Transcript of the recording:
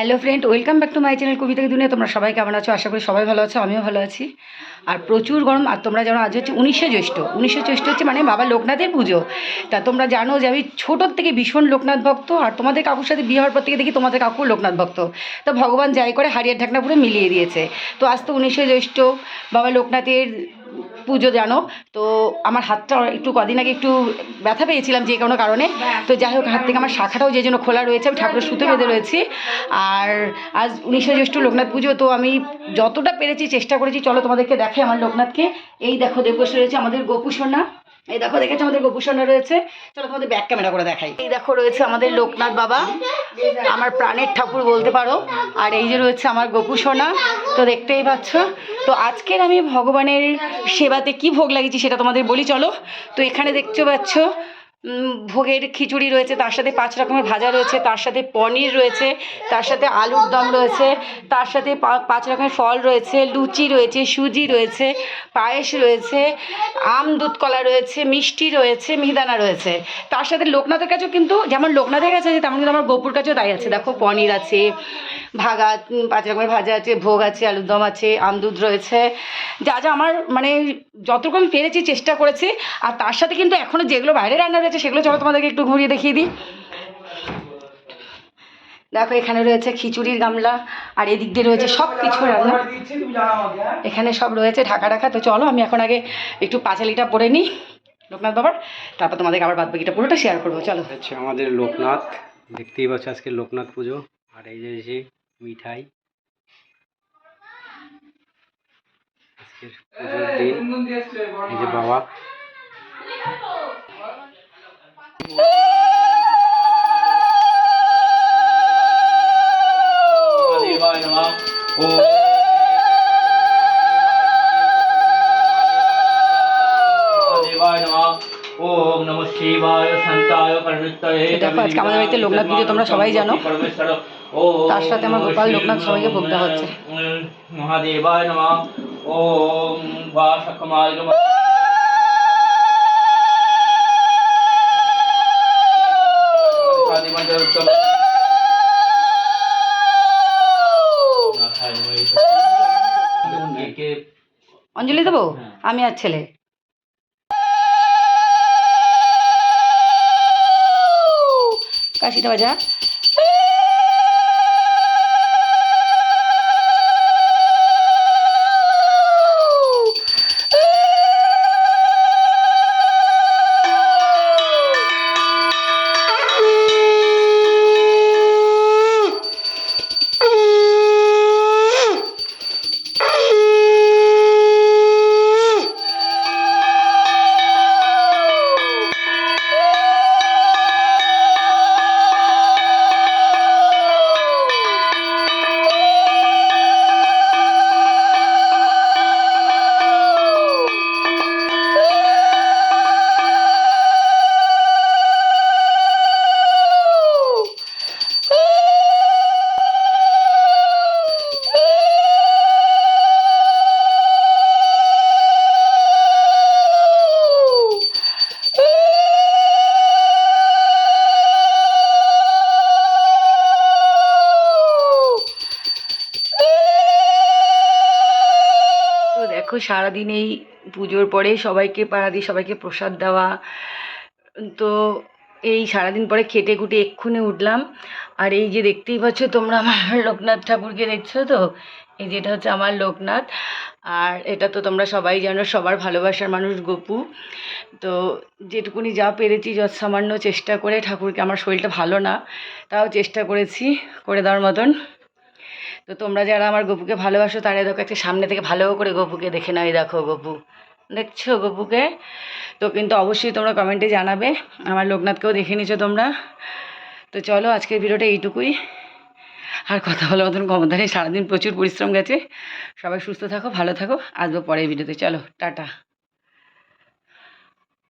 Hello friend welcome back to my channel Kavita ki Duniya তোমরা সবাই কেমন আছো? আশা করি সবাই ভালো আছো, আমিও ভালো আছি। আর প্রচুর গরম, আর তোমরা জানো আজ হচ্ছে উনিশে জ্যৈষ্ঠ। উনিশে জ্যৈষ্ঠ হচ্ছে মানে বাবা লোকনাথের পুজো। তা তোমরা জানো যে আমি ছোটোর থেকে ভীষণ লোকনাথ ভক্ত, আর তোমাদের কাকুর সাথে বিয়ে হওয়ার পর থেকে দেখি তোমাদের কাকু লোকনাথ ভক্ত। তো ভগবান যাই করে হারিয়ার ঢাকনা পুরো মিলিয়ে দিয়েছে। তো আজ তো উনিশে জ্যৈষ্ঠ, বাবা লোকনাথের পুজো জানো। তো আমার হাতটা একটু কদিন আগে একটু ব্যথা পেয়েছিলাম যে কোনো কারণে। তো যাই হোক, হাত থেকে আমার শাখাটাও যে জন্য খোলা রয়েছে, আমি ঠাকুরের সুতো বেঁধে রয়েছি। আর আজ উনিশে জ্যৈষ্ঠ লোকনাথ পুজো, তো আমি যতটা পেরেছি চেষ্টা করেছি, চলো তোমাদেরকে দেখে আমার লোকনাথকে। এই দেখো, দেবকোষ রয়েছে আমাদের গোপুসোনা এই দেখো, দেখেছ আমাদের গোপুসোনা রয়েছে। চলো তোমাদের ব্যাক ক্যামেরা করে দেখাই। এই দেখো, রয়েছে আমাদের লোকনাথ বাবা। আমার প্রাণের ঠাকুর বলতে পারো। আর এই যে রয়েছে আমার গোপুসোনা তো দেখতেই পাচ্ছ। তো আজকের আমি ভগবানের সেবাতে কি ভোগ লাগিয়েছি সেটা তোমাদের বলি, চলো। তো এখানে দেখতে পাচ্ছ ভোগের খিচুড়ি রয়েছে, তার সাথে পাঁচ রকমের ভাজা রয়েছে, তার সাথে পনির রয়েছে, তার সাথে আলুর দম রয়েছে, তার সাথে পাঁচ রকমের ফল রয়েছে, লুচি রয়েছে, সুজি রয়েছে, পায়েস রয়েছে, আম দুধ কলা রয়েছে, মিষ্টি রয়েছে, মিহিদানা রয়েছে। তার সাথে লোকনাথের কাছেও কিন্তু, যেমন লোকনাথের কাছে আছে, তেমন কিন্তু আমার গোপুর কাছেও তাই আছে। দেখো, পনির আছে, ভাগা পাঁচ রকমের ভাজা আছে, ভোগ আছে, আলুর দম আছে, আম দুধ রয়েছে। যা যা আমার মানে যতটুকু আমি পেরেছি, চেষ্টা করেছি, আর তার সাথে কিন্তু এখনও যেগুলো বাইরে রান্না রয়েছে সেগুলো চলো তোমাদেরকে একটু ঘুরিয়ে দেখিয়ে দিই। দেখো, এখানে রয়েছে খিচুড়ির গামলা, আর এদিক দিয়ে রয়েছে সব কিছু রান্না। এখানে সব রয়েছে ঢাকা ঢাকা। তো চলো, আমি এখন আগে একটু পাঁচালিটা পরে নিই, লোকনাথ বাবার। তারপর তোমাদেরকে আবার বাদ বাকিটা পুরোটা শেয়ার করব, চলো। হচ্ছে আমাদের লোকনাথ। দেখতেই পাচ্ছ আজকে লোকনাথ পুজো। আর এই যে মিঠাই। আজকের পুজোর দিন। এই যে বাবা। দেখো, আজকে আমাদের বাড়িতে লোকনাথ পুজো তোমরা সবাই জানো। তার সাথে আমার গোপাল লোকনাথ সবাইকে ভোগ দেওয়া হচ্ছে। মহাদেবায় নমঃ ওম বাসকমায় নমঃ অঞ্জলি দেবো আমি আর ছেলে কাশিটা বাজা সারাদিন এই পুজোর পরে সবাইকে পাড়া দিয়ে সবাইকে প্রসাদ দেওয়া। তো এই সারাদিন পরে খেটে খুটে এক্ষুনি উঠলাম। আর এই যে দেখতেই পাচ্ছ তোমরা আমার লোকনাথ ঠাকুরকে দেখছ তো? এই যেটা হচ্ছে আমার লোকনাথ। আর এটা তো তোমরা সবাই জানো, সবার ভালোবাসার মানুষ গপু। তো যেটুকুনি যা পেরেছি যত সামান্য চেষ্টা করে ঠাকুরকে, আমার শরীরটা ভালো না, তাও চেষ্টা করেছি করে দেওয়ার মতন। তো তোমরা যারা আমার গপুকে ভালোবাসো, তারা দেখো একটা সামনে থেকে ভালো করে গপুকে দেখে নাও। দেখো গপু। দেখছ গপুকে? তো কিন্তু অবশ্যই তোমরা কমেন্টে জানাবে। আমার লোকনাথকেও দেখে নিছো তোমরা। তো চলো, আজকের ভিডিওটা এইটুকুই। আর কথা বলার মতন ক্ষমতা নেই। সারাদিন প্রচুর পরিশ্রম গেছে। সবাই সুস্থ থাকো, ভালো থাকো। আসব পরের ভিডিওতে। চলো, টাটা।